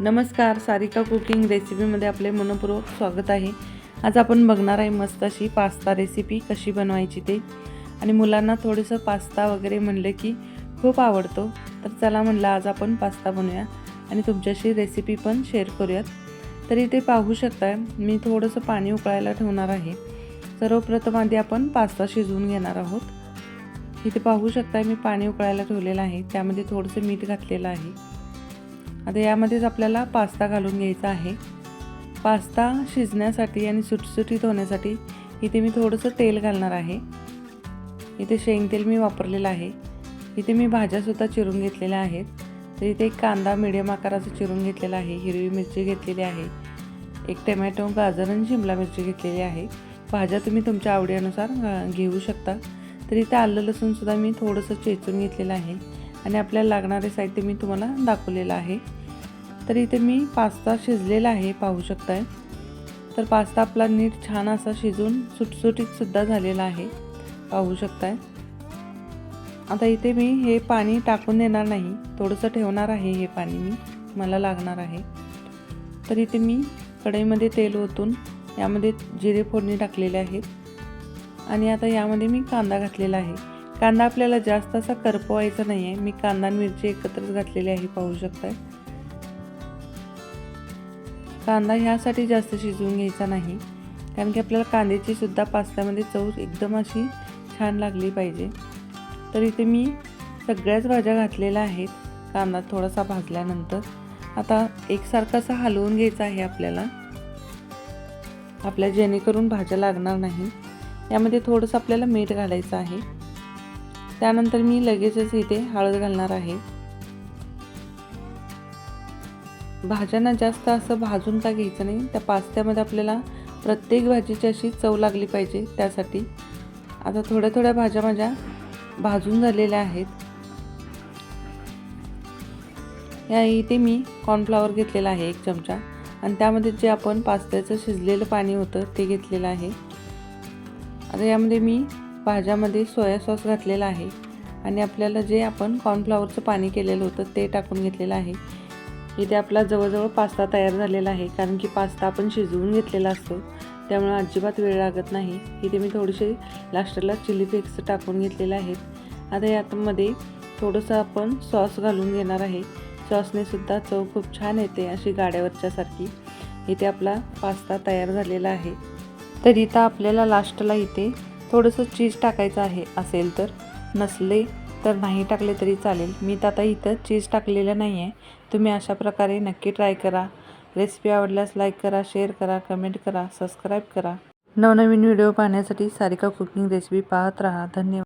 नमस्कार सारिका कुकिंग रेसिपीमध्ये आपले मनपूर्वक स्वागत आहे. आज आपण बघणार आहे मस्त अशी पास्ता रेसिपी कशी बनवायची ते. आणि मुलांना थोडंसं पास्ता वगैरे म्हणलं की खूप आवडतो. तर चला म्हणलं आज आपण पास्ता बनवूया आणि तुमच्याशी रेसिपी पण शेअर करूयात. तर इथे पाहू शकताय मी थोडंसं पाणी उकळायला ठेवणार आहे. सर्वप्रथम आधी आपण पास्ता शिजवून घेणार आहोत. इथे पाहू शकताय मी पाणी उकळायला ठेवलेलं आहे. त्यामध्ये थोडंसं मीठ घातलेलं आहे. आता यामध्येच आपल्याला पास्ता घालून घ्यायचा आहे. पास्ता शिजण्यासाठी आणि सुटसुटीत होण्यासाठी इथे मी थोडंसं तेल घालणार आहे. इथे शेंगतेल मी वापरलेलं आहे. इथे मी भाज्यासुद्धा चिरून घेतलेल्या आहेत. तर इथे एक कांदा मिडियम आकाराचा चिरून घेतलेला आहे. हिरवी मिरची घेतलेली आहे. एक टमॅटो गाजर आणि शिमला मिरची घेतलेली आहे. भाज्या तुम्ही तुमच्या आवडीनुसार घेऊ शकता. तर इथे आलं लसूणसुद्धा मी थोडंसं चेचून घेतलेलं आहे. आणि आपल्याला लागणारे साहित्य मी तुम्हाला दाखवलेलं आहे. तर इथे मी पास्ता शिजलेला आहे पाहू शकताय. तर पास्ता आपला नीट छान असा शिजून सुटसुटीतसुद्धा झालेला आहे पाहू शकताय. आता इथे मी हे पाणी टाकून देणार नाही थोडंसं ठेवणार आहे हे पाणी मी मला लागणार आहे. तर इथे मी कढईमध्ये तेल ओतून यामध्ये जिरे फोडणी टाकलेले आहेत. आणि आता यामध्ये मी कांदा घातलेला आहे. कांदा आपल्याला जास्त असा करपवायचा नाही आहे मी कांदा आणि मिरची एकत्रच घातलेली आहे पाहू शकताय. कांदा ह्यासाठी जास्त शिजवून घ्यायचा नाही. कारण की आपल्याला कांद्याची सुद्धा पास्त्यामध्ये चव एकदम अशी छान लागली पाहिजे. तर इथे मी सगळ्याच भाज्या घातलेल्या आहेत. कांदा थोडासा भाजल्यानंतर आता एकसारखा असा हलवून घ्यायचा आहे आपल्याला. आपल्या जेणेकरून भाज्या लागणार नाही. यामध्ये थोडंसं आपल्याला मीठ घालायचं आहे. त्यानंतर मी लगेचच इथे हळद घालणार आहे. भाज्यांना जास्त असं भाजून का घ्यायचं नाही त्या पास्त्यामध्ये आपल्याला प्रत्येक भाजीची अशी चव लागली पाहिजे त्यासाठी. आता थोड्या थोड्या भाज्या माझ्या भाजून झालेल्या आहेत. या इथे मी कॉर्नफ्लॉवर घेतलेला आहे एक चमचा आणि त्यामध्ये जे आपण पास्त्याचं शिजलेलं पाणी होतं ते घेतलेलं आहे. आता यामध्ये मी भाज्यामध्ये सोया सॉस घातलेला आहे आणि आपल्याला जे आपण कॉर्नफ्लॉवरचं पाणी केलेलं होतं ते टाकून घेतलेलं आहे. इथे आपला जवळजवळ पास्ता तयार झालेला आहे कारण की पास्ता आपण शिजवून घेतलेला असतो. त्यामुळे अजिबात वेळ लागत नाही. इथे मी थोडेसे लास्टला चिली फ्लेक्स टाकून घेतलेले आहेत. आता यातमध्ये थोडंसं आपण सॉस घालून घेणार आहे. सॉसने सुद्धा चव खूप छान येते अशी गाड्यावरच्यासारखी इथे आपला पास्ता तयार झालेला आहे. तर इथं आपल्याला लास्टला इथे थोडंसं चीज टाकायचं आहे असेल तर. नसले तर नाही टाकले तरी चालेल. मी तर आता इथं चीज टाकलेलं नाही आहे तुम्ही अशा प्रकारे नक्की ट्राय करा. रेसिपी आवडल्यास लाईक करा शेअर करा कमेंट करा सबस्क्राईब करा. नवनवीन व्हिडिओ पाहण्यासाठी सारिका कुकिंग रेसिपी पाहत राहा. धन्यवाद.